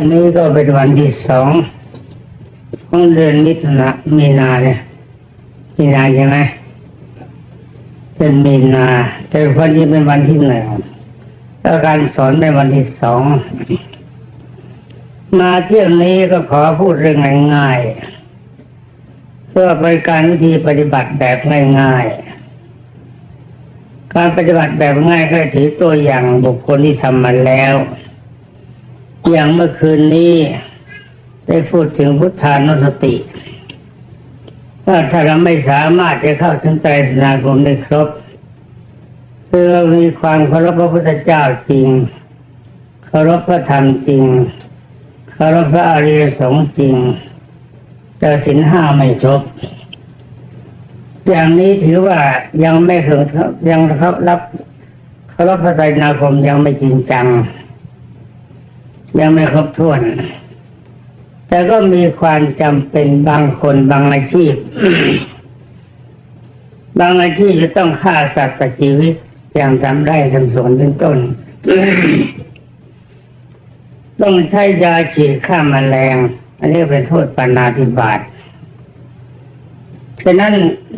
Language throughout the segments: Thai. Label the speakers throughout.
Speaker 1: อันนี้ก็เป็นวันที่สองของเดือนมิถุนามีนาเนี่ยมีนาใช่ไหมเป็นมีนาแต่วันนี้เป็นวันที่หนึ่งแล้วการสอนเป็นวันที่สองมาเที่ยวนี้ก็ขอพูดเรื่องง่ายๆเพื่อเป็นการวิธีปฏิบัติแบบง่ายๆการปฏิบัติแบบง่ายก็ถือตัวอย่างบุคคลที่ทำมาแล้ว อย่างเมื่อคืนนี้ได้พูดถึงพุทธานุสติว่าถ้าเราไม่สามารถจะเข้าถึงไตรสนาคมได้ครบคือเรามีความเคารพพระพุทธเจ้าจริงเคารพพระธรรมจริงเคารพพระอริยสงฆ์จริง แต่สินห้าไม่ครบอย่างนี้ถือว่ายังไม่ถึงยังเขารับเคารพพระไตรนาคมยังไม่จริงจัง ยังไม่ครบถ้วน แต่ก็มีความจำเป็นบางคนบางอาชีพ บางอาชีพจะต้องฆ่าสัตว์ตชีวิตอย่างทำได้ทำสวนเป็นต้น ต้องใช้ยาฉีดฆ่าแมลง อันนี้เป็นโทษปานาธิบาตฉะนั้น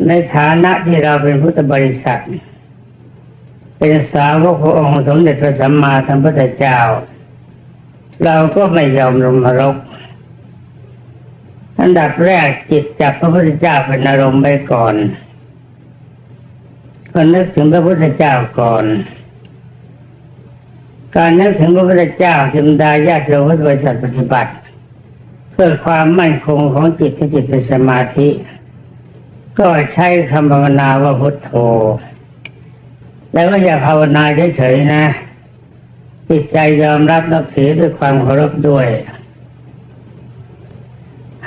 Speaker 1: ในฐานะที่เราเป็นพุทธบริษัท เป็นสาวกขององค์สมเด็จพระสัมมาสัมพุทธเจ้า เราก็ไม่ยอมลงนรก อันดับแรกจิตจับพระพุทธเจ้าเป็นอารมณ์ไปก่อนก็นึกถึงพระพุทธเจ้าก่อน การนึกถึงพระพุทธเจ้าจึงดาญาติโยมบริษัทปฏิบัติ เพื่อความมั่นคงของจิตที่จิตเป็นสมาธิ ก็ใช้คำภาวนาว่าพุทโธ แล้วก็อย่าภาวนาเฉยๆนะ จิตใจยอมรับนับถือด้วยความเคารพด้วย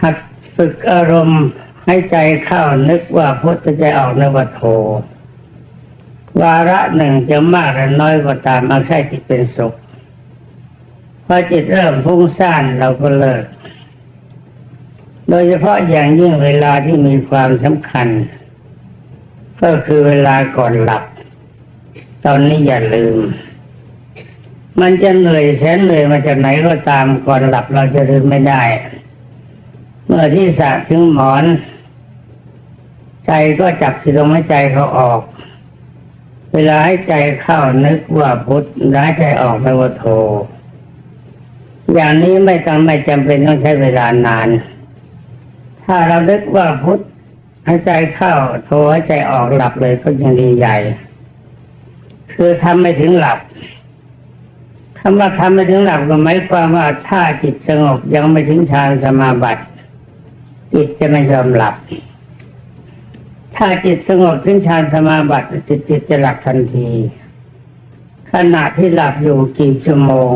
Speaker 1: หัดฝึกอารมณ์ให้ใจเข้านึกว่าพุทธใจออกนว่าโทวาระหนึ่งจะมากหรือน้อยก็ตามมาแค่จิตเป็นสุขพอจิตเริ่มพุ่งซ่านเราก็เลิก โดยเฉพาะอย่างยิ่งเวลาที่มีความสำคัญ ก็คือเวลาก่อนหลับ ตอนนี้อย่าลืม มันจะเหนื่อยแสนเหนื่อยมาจากไหนก็ตามก่อนหลับเราจะลืมไม่ได้ เมื่อที่สะถึงหมอน ใจก็จับที่ลมหายใจเขาออก เวลาให้ใจเข้านึกว่าพุทธหายใจออกไปว่าโท อย่างนี้ไม่ต้องไม่จำเป็นต้องใช้เวลานาน ถ้าเรานึกว่าพุทธให้ใจเข้าโทให้ใจออกหลับเลยก็ยังดีใหญ่ คือทำไม่ถึงหลับ คำว่าทำไม่ถึงหลับก็หมายความว่าถ้าจิตสงบยังไม่ถึงฌานสมาบัติ จิตจะไม่ยอมหลับ ถ้าจิตสงบถึงฌานสมาบัติจิตจิตจะหลับทันที ขณะที่หลับอยู่กี่ชั่วโมง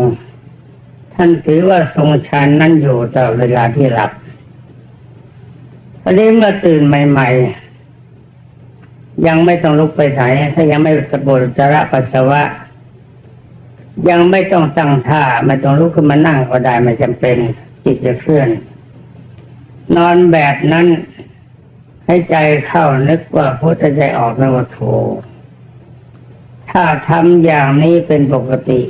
Speaker 1: ท่านถือว่าทรงฌานนั้นอยู่ต่อเวลาที่หลับอันนี้เมื่อตื่นใหม่ ๆ ยังไม่ต้องลุกไปไหนถ้ายังไม่สะบดจระปัสสาวะ ยังไม่ต้องตั้งท่าไม่ต้องลุกขึ้นมานั่งก็ได้ไม่จำเป็นจิตจะเคลื่อน นอนแบบนั้น ให้ใจเข้านึกว่าพุทธใจออกนวโทถ้าทำอย่างนี้เป็นปกติ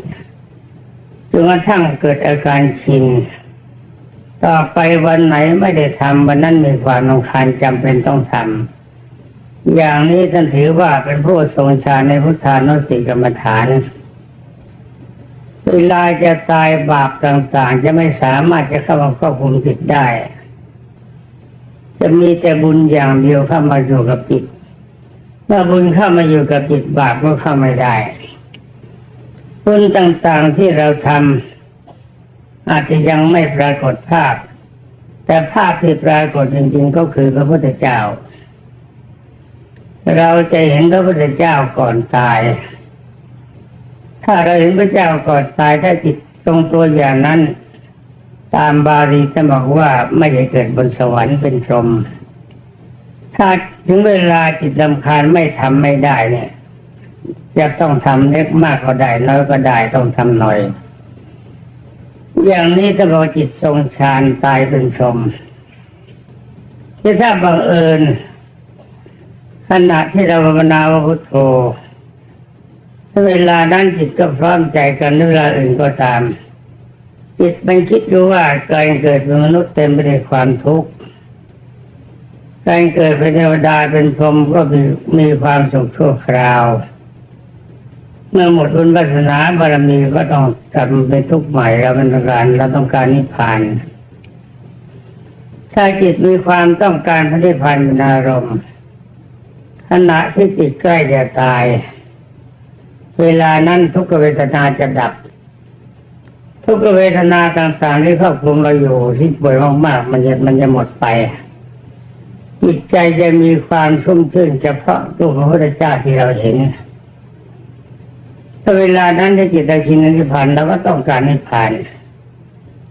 Speaker 1: จนกระทั่งเกิดอาการชิน ต่อไปวันไหนไม่ได้ทำวันนั้นมีความรำคาญจำเป็นต้องทำอย่างนี้ท่านถือว่าเป็นผู้ทรงฌานในพุทธานุสติกรรมฐาน เวลาจะตายบาปต่างๆ จะไม่สามารถจะเข้ามาควบคุมจิตได้ จะมีแต่บุญอย่างเดียวเข้ามาอยู่กับจิตเมื่อบุญเข้ามาอยู่กับจิตบาปก็เข้าไม่ได้บุญต่างๆที่เราทำอาจจะยังไม่ปรากฏภาพ แต่ภาพที่ปรากฏจริงๆก็คือพระพุทธเจ้า เราจะเห็นพระพุทธเจ้าก่อนตาย ถ้าเราเห็นพระเจ้าก่อนตายถ้าจิตทรงตัวอย่างนั้น ตามบาลีจะบอกว่าไม่ได้เกิดบนสวรรค์เป็นพรหมถ้าถึงเวลาจิตลำคาญไม่ทำไม่ได้เนี่ยจะต้องทำเล็กมากก็ได้น้อยก็ได้ต้องทำหน่อย อย่างนี้ถ้าบอกจิตทรงฌานตายเป็นพรหมที่ถ้าบังเอิญขณะที่เราภาวนาว่าพุทโธ เวลานั้นจิตก็พร้อมใจกันเวลาอื่นก็ตาม จิตมันคิดดูว่าการเกิดเป็นมนุษย์เต็มไปด้วยความทุกข์การเกิดเป็นเทวดาเป็นพรหมก็มีมีความสุขชั่วคราว เมื่อหมดบุญวาสนาบารมีก็ต้องกลับเป็นทุกข์ใหม่เราเป็นต้องการเราต้องการนิพพานถ้าจิตมีความต้องการพระนิพพานเป็นอารมณ์ขณะที่จิตใกล้จะตาย เวลานั้นทุกเวทนาจะดับ ทุกเวทนาต่างๆที่ครอบคลุมเราอยู่ที่ป่วยมากๆมันจะมันจะหมดไปจิตใจจะมีความชุ่มชื่นเฉพาะตัวพระพุทธเจ้าที่เราเห็นถ้าเวลานั้นที่จิตได้ชินนิพพานเราก็ต้องการนิพพาน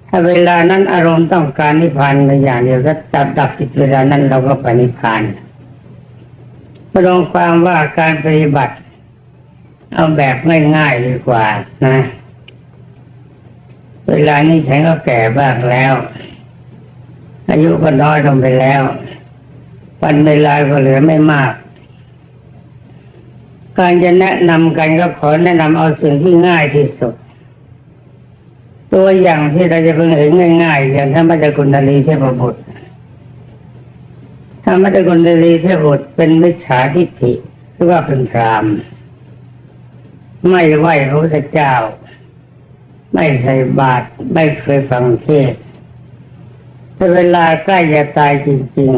Speaker 1: ถ้าเวลานั้นอารมณ์ต้องการนิพพานในอย่างเดียวก็จับดับจิตเวลานั้นเราก็ไปนิพพานมาลองความว่าการปฏิบัติ เอาแบบง่ายๆดีกว่านะ เวลานี้ฉันก็แก่บ้างแล้ว อายุก็น้อยลงไปแล้ว วันเวลาก็เหลือไม่มาก การจะแนะนำกันก็ขอแนะนำเอาสิ่งที่ง่ายที่สุด ตัวอย่างที่เราจะเพิ่งเห็นง่ายๆ อย่างธรรมจักรุณาลีเทพบุตรธรรมจักรุณาลีเทพบุตรเป็นมิจฉาทิฏฐิหรือว่าเป็นพราม ไม่ไหวพระพุทธเจ้า ไม่ใส่บาตรไม่เคยฟังเทศแต่เวลาใกล้จะตายจริง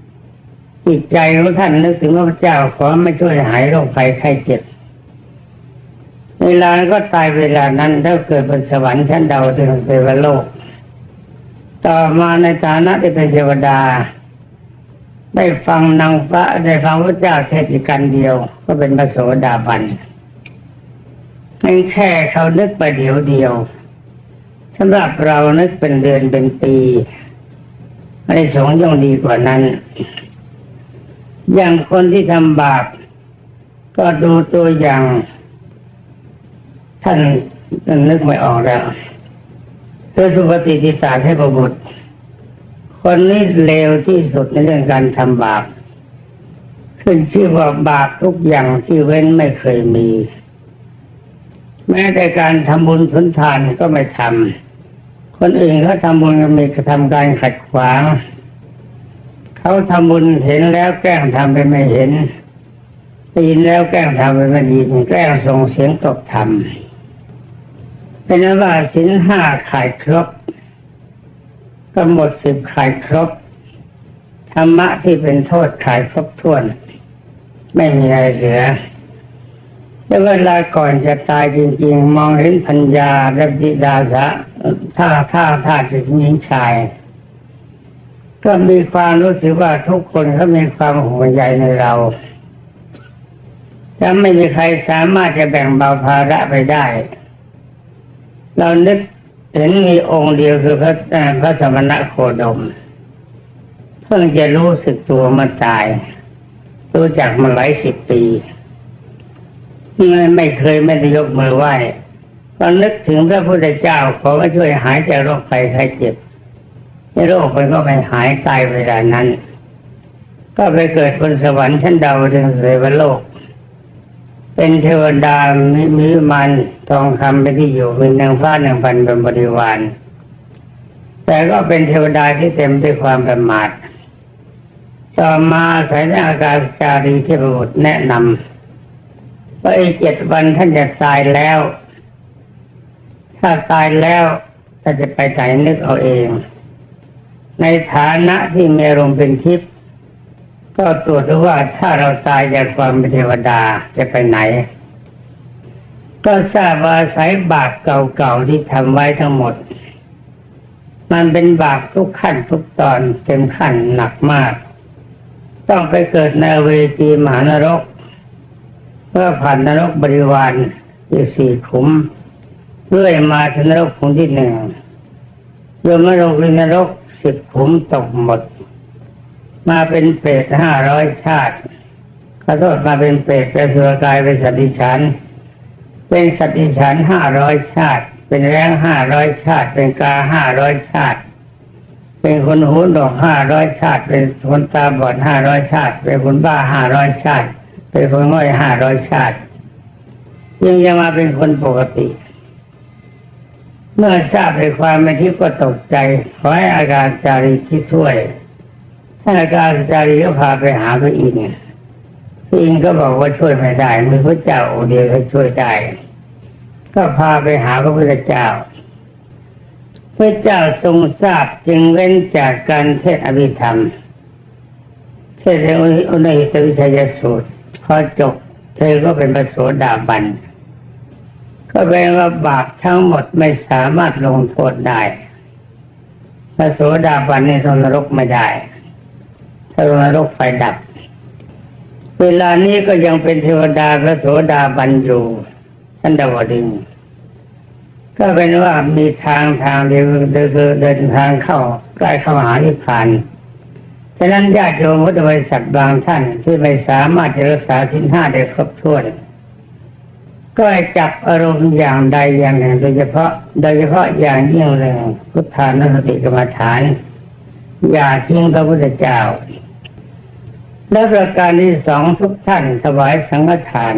Speaker 1: ๆจิตใจของท่านนึกถึงพระพุทธเจ้าขอไม่ช่วยหายโรคภัยไข้เจ็บเวลาก็ตายเวลานั้นถ้าเกิดเป็นสวรรค์ชั้นดาวถึงเทวโลก ต่อมาในฐานะที่เป็นเทวดา ได้ฟังนางฟ้าได้ฟังพระเจ้าเทศกันเดียว ก็เป็นพระโสดาบัน ไม่แค่เขานึกไปเดียวเดียวสำหรับเรานึกเป็นเดือนเป็นปีในสงย่อมดีกว่านั้น อย่างคนที่ทำบาป ก็ดูตัวอย่าง ท่านนึกไม่ออกแล้วคือสุปฏิทิสารให้ประบุตร คนนี้เลวที่สุดในเรื่องการทำบาปขึ้นชื่อว่าบาปทุกอย่างที่เว้นไม่เคยมี แม้แต่การทำบุญสุนทานก็ไม่ทำคนอื่นเขาทำบุญก็มีกระทำการขัดขวาง เขาทำบุญเห็นแล้วแกล้งทำไปไม่เห็นได้ยินแล้วแกล้งทำไปไม่ดีแกล้งส่งเสียงตกทำเป็นนั้นว่าสินห้าขายครบก็หมดสิบขายครบธรรมะที่เป็นโทษขายครบถ้วน ไม่มีอะไรเหลือ แต่เวลาก่อนจะตายจริง ๆ มองเห็นพัญญาและบิดาสะท่าท่าท่าเด็กหญิงชาย ก็มีความรู้สึกว่าทุกคนเขามีความห่วงใยในเราจะไม่มีใครสามารถจะแบ่งเบาภาระไปได้ เรานึกเห็นมีองค์เดียวคือพระเอ่อพระสมณะโคดม เพิ่งจะรู้สึกตัวมาตาย รู้จักมาหลายสิบปี ไม่ไม่เคยไม่ได้ยกมือไหว้ก็นึกถึงพระพุทธเจ้าขอมาช่วยหายจากโรคภัยไข้เจ็บในโรคมันก็ไม่หายตายเวลานั้น ก็ไปเกิดบนสวรรค์ชั้นดาวดึงเทวโลก เป็นเทวดามีมีวิมันทองคำเป็นที่อยู่เป็นนางฟ้าหนึ่งพันเป็นบริวาร แต่ก็เป็นเทวดาที่เต็มด้วยความประมาท ต่อมาสายอากาศจารีเทพบุตรแนะนำ ว่าอีกเจ็ดวันท่านจะตายแล้ว ถ้าตายแล้วท่านจะไปไหนนึกเอาเอง ในฐานะที่เมีอารมเป็นทิพย์ก็ตรวจดูว่าถ้าเราตายจากความเป็นเทวดาจะไปไหน ก็ทราบว่าสายบาปเก่าๆที่ทำไว้ทั้งหมด มันเป็นบาปทุกขั้นทุกตอนเต็มขั้นหนักมาก ต้องไปเกิดในเวจีมหานรก เพื่อผ่านนรกบริวารที่สี่ขุมเรื่อยมาถึงนรกขุมที่หนึ่งโยมนรกนรกสิบขุมตกหมด มาเป็นเปรตห้าร้อยชาติขอโทษมาเป็นเปรตเป็นสุรกายเป็นสัตว์ดิฉันเป็นสัตว์ดิฉันห้าร้อยชาติ เป็นแรงห้าร้อยชาติ เป็นกาห้าร้อยชาติ เป็นคนหูหนวกห้าร้อยชาติ เป็นคนตาบอดห้าร้อยชาติ เป็นคนบ้าห้าร้อยชาติ เป็นคนง่อยห้าร้อยชาติยังจะมาเป็นคนปกติ เมื่อทราบในความเป็นทิพย์ก็ตกใจขอให้อาการจารีที่ช่วยท่านอาการจารีก็พาไปหาพระอินทร์พระอินทร์ก็บอกว่าช่วยไม่ได้มีพระเจ้าองค์เดียวที่ช่วยได้ก็พาไปหาพระพุทธเจ้า พระเจ้าทรงทราบจึงเว้นจากการเทศน์อภิธรรมเทศน์ในอุณหิตวิชัยสูตร พอจบเธอก็เป็นพระโสดาบัน ก็แปลว่าบาปทั้งหมดไม่สามารถลงโทษได้พระโสดาบันนี่ลงนรกไม่ได้ถ้าลงนรกไฟดับ เวลานี้ก็ยังเป็นเทวดาพระโสดาบันอยู่ท่านดาวดึงก็เป็นว่ามีทางทางเดียวเดินเดินทางเข้าใกล้เข้าหานิพพาน ฉะนั้นญาติโยมพุทธบริษัทบางท่านที่ไม่สามารถจะรักษาสินห้าได้ครบถ้วน ก็จับอารมณ์อย่างใดอย่างหนึ่ง โดยเฉพาะ โดยเฉพาะอย่างยิ่งเลยพุทธานุสติกรรมฐาน อย่าทิ้งพระพุทธเจ้าและประการที่สองทุกท่านถวายสังฆทาน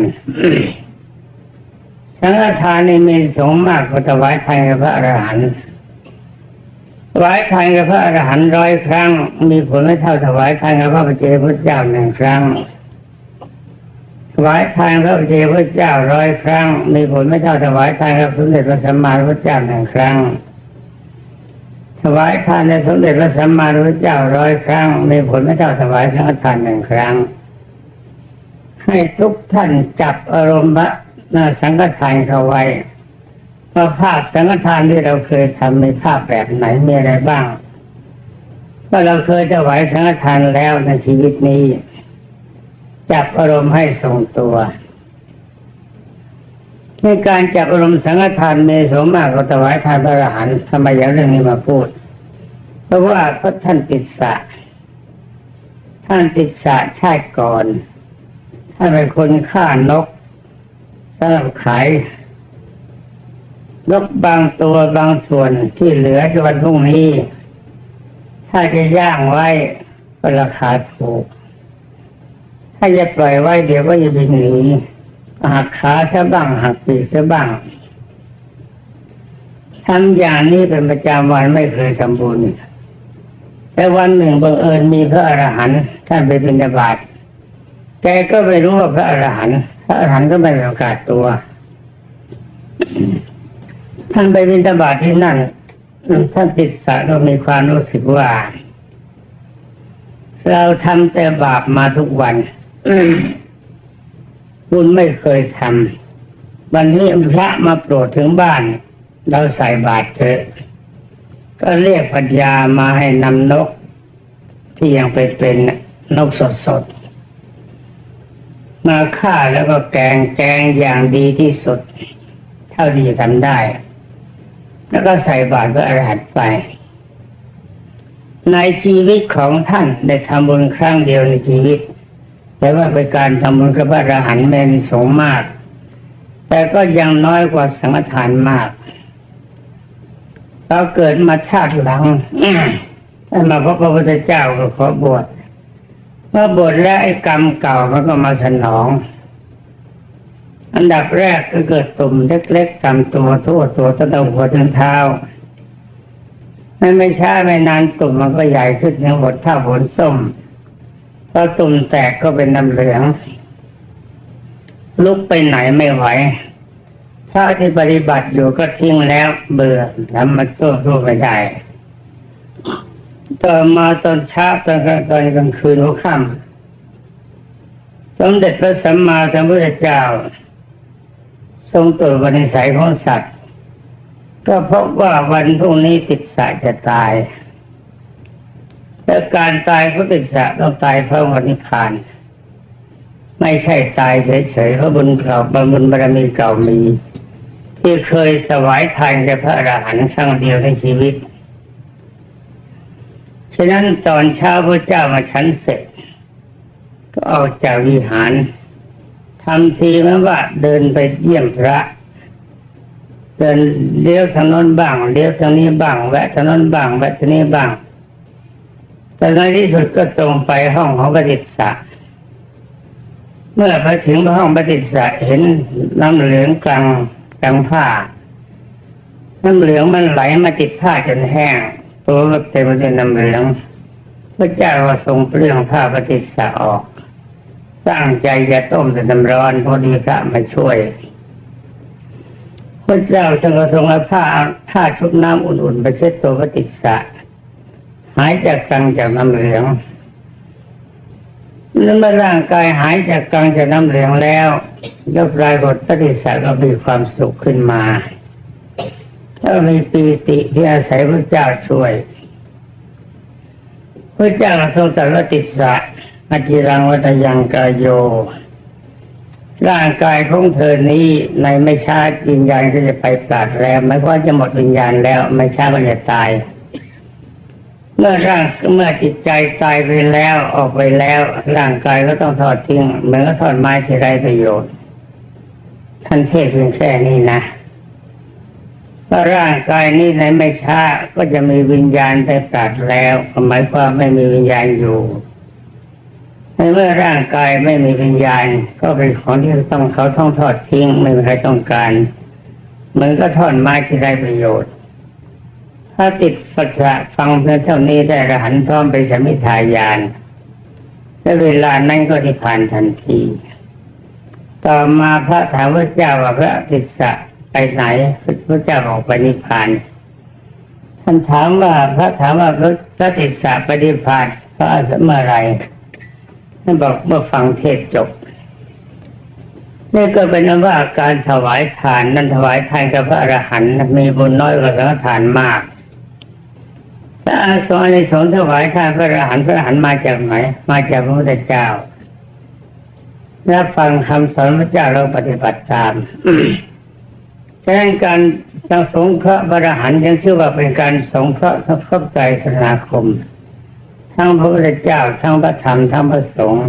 Speaker 1: สังฆทานนี่มีสงมากกว่าถวายทานพระอรหันต์ ถวายทานกับพระอรหันต์ร้อยครั้ง มีผลไม่เท่าถวายทานกับพระปเจพระเจ้าหนึ่งครั้งถวายทานพระปเจพระเจ้าร้อยครั้ง มีผลไม่เท่าถวายทานกับสมเด็จพระสัมมาสัมพุทธเจ้าหนึ่งครั้ง ถวายทานในสมเด็จพระสัมมาสัมพุทธเจ้าร้อยครั้ง มีผลไม่เท่าถวายสังฆทานหนึ่งครั้ง ให้ทุกท่านจับอารมณ์พระนาสังฆทานเข้าไว้ ว่าภาพสังฆทานที่เราเคยทำในภาพแบบไหนมีอะไรบ้างว่าเราเคยถวายสังฆทานแล้วในชีวิตนี้จับอารมณ์ให้ทรงตัวในการจับอารมณ์สังฆทานเมสมากกว่าถวายทานพระอรหันต์ทำไมอย่างเรื่องนี้มาพูด เพราะว่าพระท่านติดสระท่านติดสระชาติก่อนท่านเป็นคนฆ่านกสำหรับขาย นกบางตัวบางส่วนที่เหลือในวันพรุ่งนี้ ถ้าจะย่างไว้ก็ราคาถูก ถ้าจะปล่อยไว้เดี๋ยวก็จะบินหนีหักขาซะบ้างหักปีกซะบ้างทำอย่างนี้เป็นประจำวันไม่เคยทำบุญแต่วันหนึ่งบังเอิญมีพระอรหันต์ท่านไปบิณฑบาตแกก็ไม่รู้ว่าพระอรหันต์พระอรหันต์ก็ไม่ประกาศตัว ท่านไปบิณฑบาตที่นั่นท่านติดสระก็มีความรู้สึกว่า เราทำแต่บาปมาทุกวันบุญไม่เคยทำวันนี้พระมาโปรดถึงบ้าน เราใส่บาตรเถอะ ก็เรียกปัญญามาให้นำนก ที่ยังไปเป็นนกสดๆมาฆ่าแล้วก็แกงแกงอย่างดีที่สุด เท่าที่จะทำได้ แล้วก็ใส่บาตรพระอรหันต์ไป ในชีวิตของท่านได้ทำบุญครั้งเดียวในชีวิต แต่ว่าเป็นการทำบุญกับพระอรหันต์แม้นสงมาก แต่ก็ยังน้อยกว่าสังฆทานมากเราเกิดมาชาติหลังถ้มาพบพระพุทธเจ้าก็ขอบวชเมื่อบวชแล้วไอ้กรรมเก่ามันก็มาสนอง อันดับแรกก็เกิดตุ่มเล็กๆตามตัวทั่วตัวตั้งแต่หัวถึงเท้าไม่ไม่ช้าไม่นานตุ่มมันก็ใหญ่ขึ้นอย่างบทเท่าผลส้มพอตุ่มแตกก็เป็นน้ำเหลือง ลุกไปไหนไม่ไหวพระที่ปฏิบัติอยู่ก็ทิ้งแล้วเบื่อทำมาสู้สู้ไม่ได้ต่อมาตอนเช้าตอนกลางตอนกลางคืนหัวค่ำสมเด็จพระสัมมาสัมพุทธเจ้า ทรงตรวจวันสัยของสัตว์ ก็พบว่าวันพรุ่งนี้ติดสะจะตาย และการตายเขาติดสะต้องตายเพราะวันนิพาน ไม่ใช่ตายเฉยๆเพราะบุญเก่าบุญบารมีเก่ามี ที่เคยถวายทานแก่พระอรหันต์ครั้งเดียวในชีวิตฉะนั้นตอนเช้าพระเจ้ามาฉันเสร็จ ก็ออกจากวิหาร ทำทีเหมือนว่าเดินไปเยี่ยมพระเดินเลี้ยวทางโน้นบ้างเลี้ยวทางนี้บ้าง แวะทางโน้นบ้างแวะทางนี้บ้างแต่ในที่สุดก็ตรงไปห้องของปฏิสะเมื่อไปถึงห้องปฏิสะเห็นน้ำเหลืองกลางกลางผ้าน้ำเหลืองมันไหลมาติดผ้าจนแห้ง ตัวเต็มไปด้วยน้ำเหลือง พระเจ้าทรงเปลื้องผ้าปฏิสะออก ตั้งใจจะต้มแต่น้ำร้อนพอดีพระมาช่วยพระเจ้าท่านก็ทรงเอาผ้าผ้าชุบน้ำอุ่นๆไปเช็ดตัวปฏิสะหายจากกลางจากน้ำเหลืองแล้วเมื่อร่างกายหายจากกลางจากน้ำเหลืองแล้วยกรากฏปฏิสะก็มีความสุขขึ้นมาแล้วมีปีติที่อาศัยพระเจ้าช่วย พระเจ้าทรงตรัสว่าติสสะ อจิรังวัตยังกายโย ร่างกายของเธอนี้ในไม่ช้าวิญญาณก็จะไปปราดแล้วไม่ว่าจะหมดวิญญาณแล้ว ไม่ช้าก็จะตาย เมื่อร่างเมื่อจิตใจตายไปแล้วออกไปแล้ว ร่างกายก็ต้องทอดทิ้งเหมือนกับทอดไม้ที่ไรประโยชน์ ท่านเทศเพียงแค่นี้นะว่าร่างกายนี้ในไม่ช้าก็จะมีวิญญาณไปปราดแล้วหมายความไม่มีวิญญาณอยู่ ในเมื่อร่างกายไม่มีวิญญาณ ก็เป็นของที่ต้องเขาต้องทอดทิ้งไม่มีใครต้องการเหมือนก็ทอดไม้ที่ได้ประโยชน์ ถ้าติดปัจจะฟังเพียงเท่านี้ได้อระหันพร้อมไปสมิทายานและเวลานั้นก็ที่ผ่านทันที ต่อมาพระถามพระเจ้าว่าพระติสสะไปไหนพระเจ้าบอกไปนิพพานท่านถามว่าพระถามว่าพระติสสะไปนิพพานพระสมื่อไร ท่านบอกเมื่อฟังเทศจบนี่ก็เป็นว่าการถวายทานนั้นถวายทานกับพระอรหันต์มีบุญน้อยกว่าสังฆทานมากถ้าอาสวะในสงถวายทานพระอรหันต์พระอรหันต์มาจากไหนมาจากพระพุทธเจ้าและฟังคำสอนพระเจ้าเราปฏิบัติตามฉะนั้นการสังสงเคราะห์พระอรหันต์ยังชื่อว่าเป็นการสงเคราะห์ทั้งครอบใจสนาคม ทั้งพระพุทธเจ้า ทั้งพระธรรม ทั้งพระสงฆ์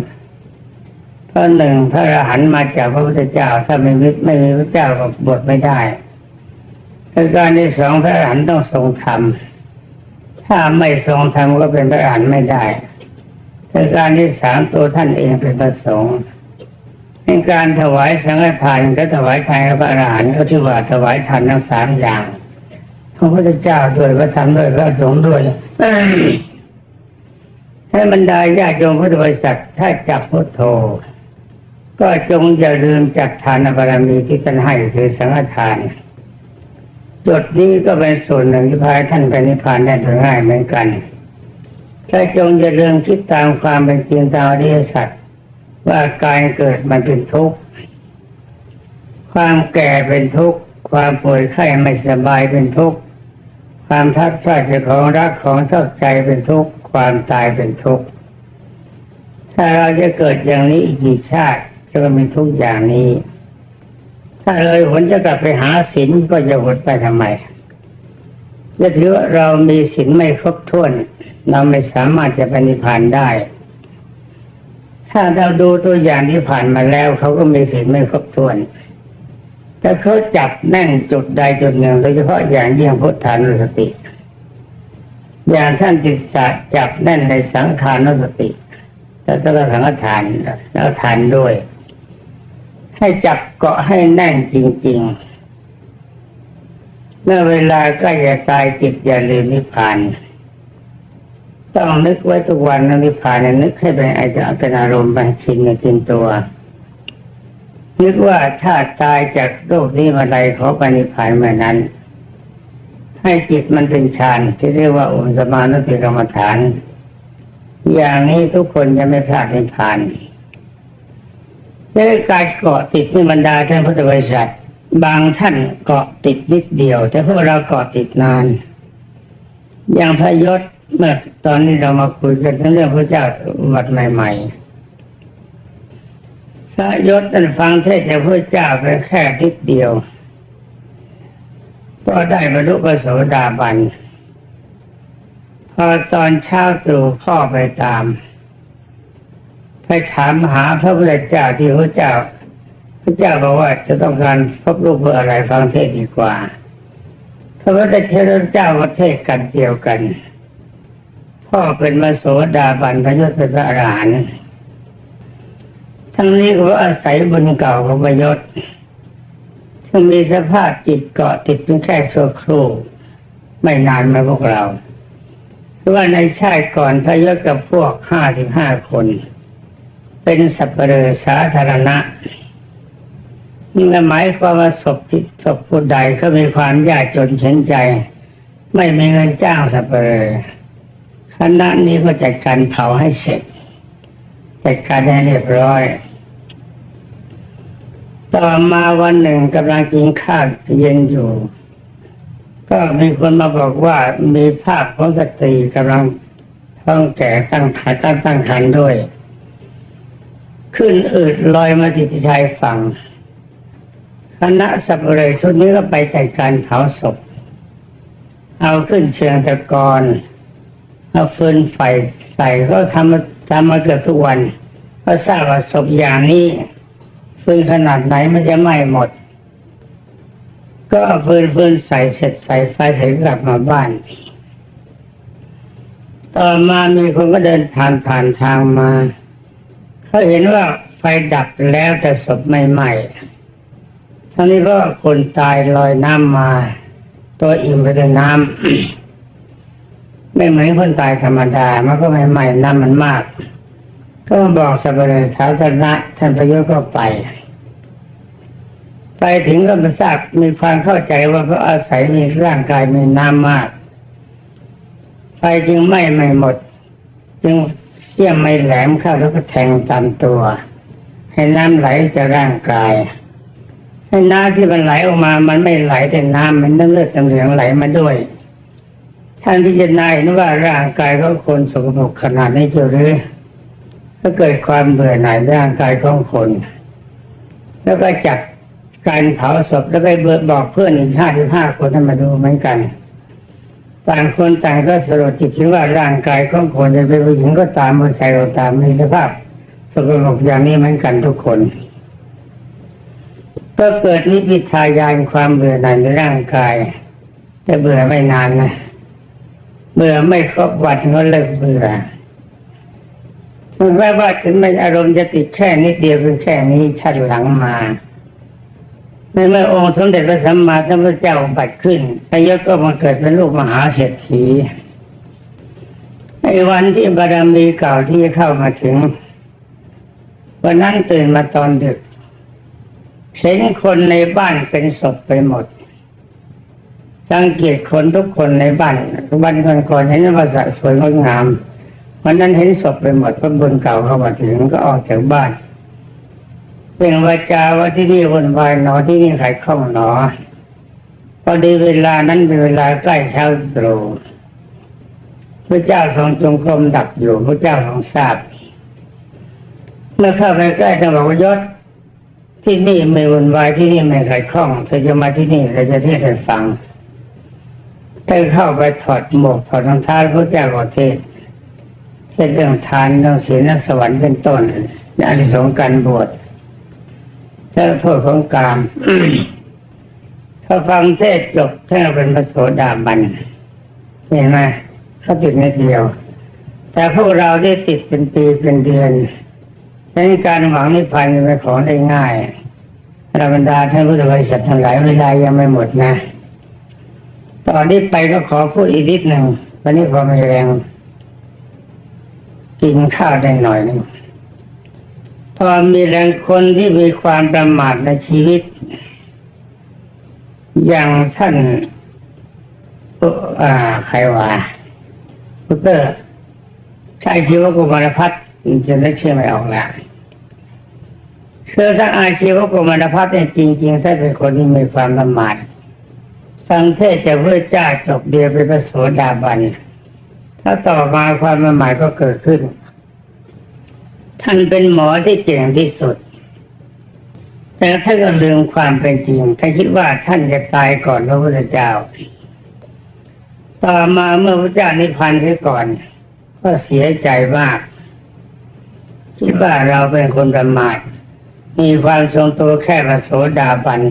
Speaker 1: พระหนึ่งพระอรหันต์มาจากพระพุทธเจ้า ถ้าไม่มีไม่มีพระเจ้าก็บวชไม่ได้ประการที่สองพระอรหันต์ต้องทรงธรรม ถ้าไม่ทรงธรรมก็เป็นพระอรหันต์ไม่ได้ประการที่สามตัวท่านเองเป็นพระสงฆ์ในการถวายสังฆทานก็ถวายทานกับพระอรหันต์ก็ชื่อว่าถวายทานทั้งสามอย่างพระพุทธเจ้าด้วยพระธรรมด้วยพระสงฆ์ด้วย ให้บรรดาญาติโยมพุทธบริษัทถ้าจับพุทโธ ก็จงอย่าลืมจัดทานบารมีที่ท่านให้คือสังฆทานจุดนี้ก็เป็นส่วนหนึ่งที่พาท่านไปนิพพานได้โดยง่ายเหมือนกันถ้าจงอย่าลืมคิดตามความเป็นจริงตามอริยสัจว่าการเกิดมันเป็นทุกข์ ความแก่เป็นทุกข์ ความป่วยไข้ไม่สบายเป็นทุกข์ ความทักทายจากของรักของชอบใจเป็นทุกข์ ความตายเป็นทุกข์ ถ้าเราจะเกิดอย่างนี้อีกกี่ชาติจะมีทุกข์อย่างนี้ ถ้าเลยผลจะกลับไปหาศีลก็จะหดไปทำไมจะถือว่าเรามีศีลไม่ครบถ้วน เราไม่สามารถจะปนิพพานได้ ถ้าเราดูตัวอย่างที่ผ่านมาแล้ว เขาก็มีศีลไม่ครบถ้วนแต่เขาจับแน่นจุดใดจุดหนึ่งโดยเฉพาะอย่างยิ่งพุทธานุสติ อย่างท่านจิตจะจับแน่นในสังขารนสติแล้วก็สังฆทานแล้วทานด้วย ให้จับเกาะให้แน่นจริง ๆ เมื่อเวลาใกล้จะตายจิตอย่าลืมนิพพานต้องนึกไว้ทุกวันนะนิพพานนึกให้เป็นอาจจะเป็นอารมณ์เป็นชินในจินตัวนึกว่าถ้าตายจากโรคนี้มาใดขอไปนิพพานเมื่อนั้น ให้จิตมันเป็นฌานที่เรียกว่าอุปสมานุติกรรมฐาน อย่างนี้ทุกคนจะไม่พลาดนิพพานและการเกาะติดในบรรดาท่านพุทธบริษัท บางท่านเกาะติดนิดเดียว แต่พวกเราเกาะติดนาน อย่างพระยศเมื่อตอนนี้เรามาคุยกันเรื่องพระเจ้าวัดใหม่ ๆ พระยศท่านฟังเทศจากพระเจ้าไปแค่นิดเดียว ก็ได้บรรลุพระโสดาบัน พอตอนเช้าตรู่พ่อไปตาม ไปถามหาพระพุทธเจ้าที่พระเจ้า พระเจ้าบอกว่าจะต้องการพบลูกเพื่ออะไรฟังเทศดีกว่าพระพุทธเจ้าประเทศกันเดียวกัน พ่อเป็นมโสดาบันพระยศเป็นพระอรหันต์ทั้งนี้ก็อาศัยบุญเก่าของพระยศ ซึ่งมีสภาพจิตเกาะติดเพียงแค่ชั่วครู่ไม่นานมาพวกเราเพราะว่าในชาติก่อนพระยศกับพวกห้าสิบห้าคน เป็นสัปเหร่อสาธารณะนี่หมายความว่าศพที่ศพผู้ใดเขามีความยากจนเข็นใจ ไม่มีเงินจ้างสัปเหร่อคณะนี้ก็จัดการเผาให้เสร็จจัดการให้เรียบร้อย ต่อมาวันหนึ่งกำลังกินข้าวเย็นอยู่ ก็มีคนมาบอกว่ามีภาพของสตรีกำลังท้องแก่ตั้งขาตั้งตั้งคันด้วย ขึ้นอืดลอยมาติดชายฝั่งคณะสับเหร่ชุดนี้ก็ไปจัดการเผาศพ เอาขึ้นเชิงตะกอนเอาฟืนไฟใส่ก็ทำมาทำมาเกือบทุกวัน ก็ทราบว่าศพอย่างนี้ ฟืนขนาดไหนมันจะไหม้หมด ก็ฟืนฟืนใส่เสร็จใส่ไฟใส่กลับมาบ้าน ต่อมามีคนก็เดินผ่านผ่านทางมา เขาเห็นว่าไฟดับแล้วแต่ศพไม่ไหม้ทั้งนี้เพราะคนตายลอยน้ำมา ตัวอิ่มไปด้วยน้ำไม่เหมือนคนตายธรรมดา มันก็ไม่ไหม้น้ำมันมาก ก็มาบอกสัปเหร่อสาธารณะท่านประยุทธ์ก็ไป ไปถึงก็มาทราบมีความเข้าใจว่าเพราอาศัยมีร่างกายมีน้ำมากไฟจึงไม้ไม่หมด จึงเสี้ยมไม่แหลมเข้าแล้วก็แทงตามตัว ให้น้ำไหลจากร่างกาย ให้น้ำที่มันไหลออกมา มันไม่ไหลแต่น้ำมันน้ำเลือดน้ำเหลืองไหลมาด้วยท่านพิจารณาเห็นว่าร่างกายเของคนสกปรกขนาดนี้เจะหรือ ก็เกิดความเบื่อหน่ายร่างกายของคน แล้วก็จัดการเผาศพแล้วไปเบิดบอกเพื่อนอีกห้าสิบห้าคนให้มาดูเหมือนกัน ต่างคนต่างก็สรุปจิตคิดว่าร่างกายของคนจะเป็นผู้หญิงก็ตามผู้ชายก็ตามมีสภาพสกปรกอย่างนี้เหมือนกันทุกคน ก็เกิดนิพพิทายานความเบื่อหน่ายในร่างกายแต่เบื่อไม่นานนะเบื่อไม่ครบวันก็เลิกเบื่อ แปลว่าถึงมันอารมณ์จะติดแค่นิดเดียวเป็นแค่นี้ชัดหลังมาในเมื่อองค์สมเด็จพระสัมมาสัมพุทธเจ้าบัตรขึ้นพระยศก็มาเกิดเป็นลูกมหาเศรษฐีในวันที่บารมีเก่าที่เข้ามาถึง วันนั้นตื่นมาตอนดึกเห็นคนในบ้านเป็นศพไปหมดสังเกตคนทุกคนในบ้านบ้านก่อนเห็นว่าสะสวยงดงาม วันนั้นเห็นศพไปหมดเพราะบุญเก่าเข้ามาถึงก็ออกจากบ้าน เป็นวาจาว่าที่นี่วนวายหนอที่นี่ขายข้องหนอพอดีเวลานั้นเป็นเวลาใกล้เช้าตรู่พระเจ้าทรงจงกรมดับอยู่พระเจ้าทรงทราบเมื่อเข้าไปใกล้ท่านบอกว่ายศที่นี่ไม่วุ่นวายที่นี่ไม่ขายข้องเธอจะมาที่นี่เราจะเทศให้ฟังเธอเข้าไปถอดหมวกถอดรองเท้าพระเจ้าก็เทศ เทศน์เรื่องทานเรื่องศีลเรื่องสวรรค์เป็นต้นในอานิสงส์การบวชและโทษของกามถ้าฟังเทศจบท่านเป็นพระโสดาบันเห็นไหมเขาติดนิดเดียว แต่พวกเราได้ติดเป็นปีเป็นเดือนดังนั้นการหวังนิพพานเป็นของได้ง่ายธรรมดาท่านพุทธบริษัททั้งหลายเวลายังไม่หมดนะ ตอนนี้ไปก็ขอพูดอีกนิดหนึ่งวันนี้พอมีแรง กินข้าวได้หน่อยหนึงพอมีแรงคนที่มีความประมาทในชีวิต อย่างท่านอ่าใครว่าพุตเตอร์ชายชีวกุมารพัฒน์จะได้เชื่อไม่ออกแล้วคือถ้าอาชีวกุมารพัฒน์เนี่ยจริงๆถ้าเป็นคนที่มีความประมาทฟังเทศจะเพื่อเจ้าจบเดียวเป็นพระโสดาบัน ถ้าต่อมาความประมาทก็เกิดขึ้น ท่านเป็นหมอที่เก่งที่สุด แต่ท่านก็ลืมความเป็นจริงท่านคิดว่าท่านจะตายก่อนพระพุทธเจ้า ต่อมาเมื่อพระเจ้านิพพานเสียก่อน ก็เสียใจมาก คิดว่าเราเป็นคนประมาทมีความทรงตัวแค่พระโสดาบัน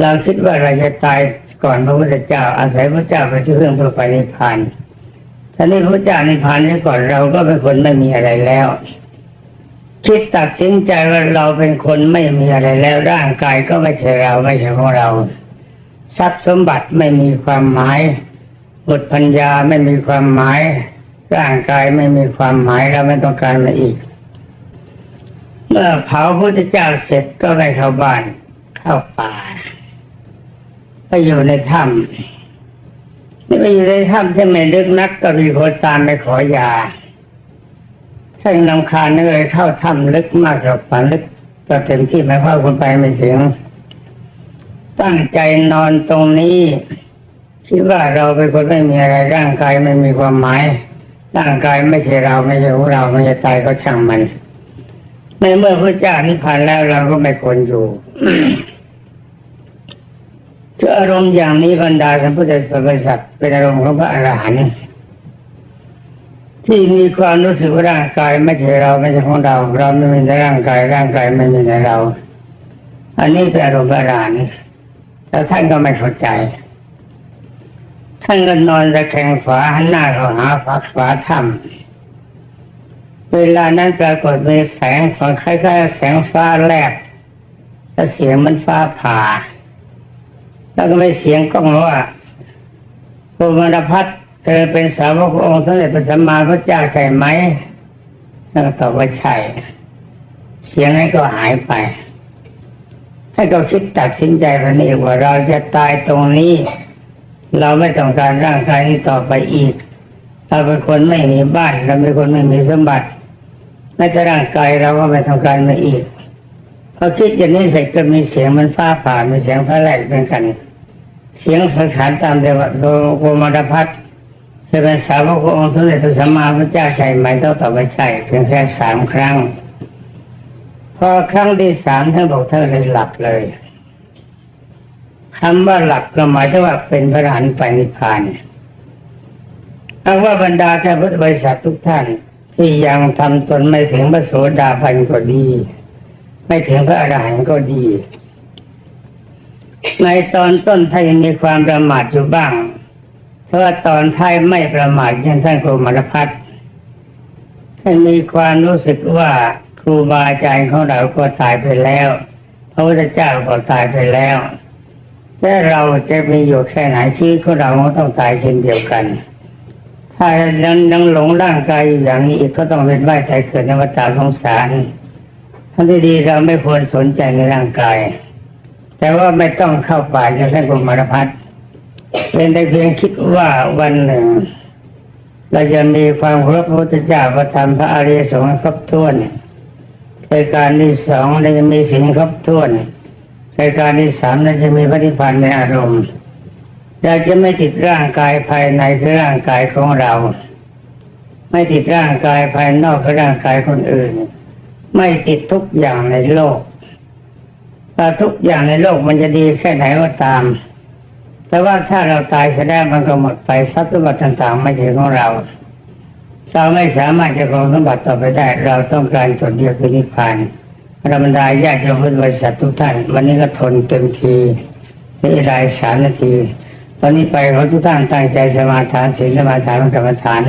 Speaker 1: เราคิดว่าเราจะตายก่อนพระพุทธเจ้า อาศัยพระเจ้าไปที่เรื่องเพื่อไปนิพพาน ท่านี้พระเจ้านิพพานเสียก่อนเราก็เป็นคนไม่มีอะไรแล้ว คิดตัดสินใจว่าเราเป็นคนไม่มีอะไรแล้วร่างกายก็ไม่ใช่เราไม่ใช่ของเรา ทรัพย์สมบัติไม่มีความหมายบุตรพัญญาไม่มีความหมาย ร่างกายไม่มีความหมายเราไม่ต้องการมาอีก เมื่อเผาพระพุทธเจ้าเสร็จก็ไปเข้าบ้านเข้าป่าไปอยู่ในถ้ำ ไปอยู่ในถ้ำที่ไม่ลึกนักก็มีคนตามไปขอยาท่านนำคาญนึกเลยเข้าถ้ำลึกมากกว่าป่าลึกก็เต็มที่หมายความว่าคนไปไม่ถึง ตั้งใจนอนตรงนี้คิดว่าเราเป็นคนไม่มีอะไรร่างกายไม่มีความหมาย ร่างกายไม่ใช่เราไม่ใช่ของเราไม่จะตายก็ช่างมัน ในเมื่อพระเจ้านิพพานแล้วเราก็ไม่ควรอยู่ คืออารมณ์อย่างนี้บรรดาท่านพุทธบริษัทเป็นอารมณ์ของพระอรหันต์ที่มีความรู้สึกว่าร่างกายไม่ใช่เราไม่ใช่ของเรา เราไม่มีในร่างกายร่างกายไม่มีในเรา อันนี้เป็นอารมณ์พระอรหันต์แต่ท่านก็ไม่เข้าใจ ท่านก็นอนตะแคงฝาหันหน้าเข้าหาฝักฝาถ้ำเวลานั้นปรากฏมีแสงของคล้ายๆแสงฟ้าแลบแล้วเสียงมันฟ้าผ่า แล้วก็ไม่เสียงก้องว่าโรมารพัฒน์เธอเป็นสาวกององค์สมเด็จพระสัมมาพระเจ้าใช่ไหมแล้วก็ตอบว่าใช่ เสียงนั้นก็หายไปให้ก็คิดตัดสินใจพันนี้ว่าเราจะตายตรงนี้ เราไม่ต้องการร่างกายนี้ต่อไปอีก เราเป็นคนไม่มีบ้านเราเป็นคนไม่มีสมบัติแม้แต่ร่างกายเราก็ไม่ต้องการมาอีกพอคิดอย่างนี้เสร็จก็มีเสียงมันฟ้าผ่ามีเสียงพระแรกเป็นกัน เสียงสถานตามเดวโลโกมารพัฒจะเป็นสาวกของค์สมเด็จพระสัมมาสัมพุทธเจ้าใช่ไหมต้องตอบว่าใช่เพียงแค่สามครั้ง พอครั้งที่สามท่านบอกท่านเลยหลับเลยคำว่าหลับก็หมายถึงว่าเป็นพระอรหันต์ไปนิพพานเอาว่าบรรดาท่านพุทธบริษัททุกท่าน ที่ยังทำตนไม่ถึงพระโสดาบันก็ดี ไม่ถึงพระอรหันต์ก็ดี ในตอนต้นถ้ายังมีความประมาทอยู่บ้างเพราะาตอนท้ายไม่ประมาทอย่างท่านครูมรพัฒน์ท่านมีความรู้สึกว่าครูบาอาจารย์ของเราก็ตายไปแล้วพระพุทธเจ้าก็ตายไปแล้วและเราจะมีอยู่แค่ไหนชีวิตของเราก็ต้องตายเช่นเดียวกัน ถ้ายังยังหลงร่างกายอยู่อย่างนี้อีกก็ต้องเป็นว่ายตายเกิดในวัฏสงสารทั้งที่ดีเราไม่ควรสนใจในร่างกาย แต่ว่าไม่ต้องเข้าป่าจะท่านกรมารพัฒน์เป็นแต่เพียงคิดว่าวันหนึ่งเราจะมีความเคารพพระพุทธเจ้าประธรรมพระอริยสงฆ์ครบถ้วนในการที่สองเราจะมีสิ่งครบถ้วนในการที่สามเราจะมีพระนิพพานในอารมณ์เราจะไม่ติดร่างกายภายในคือร่างกายของเรา ไม่ติดร่างกายภายนอกคือร่างกายคนอื่น ไม่ติดทุกอย่างในโลก ทุกอย่างในโลกมันจะดีแค่ไหนก็ตาม แต่ว่าถ้าเราตายแสดงมันก็หมดไปทรัพย์สมบัติต่างๆไม่ใช่ของเรา เราไม่สามารถจะครองสมบัติต่อไปได้ เราต้องการจุดเดียวคือนิพพานธรรมดาญาติโยมพุทธบริษัททุกท่าน วันนี้ก็ทนเต็มทีนี่รายสามนาที ตอนนี้ไปขอทุกท่านตั้งใจสมาทานศีลสมาทานกรรมฐาน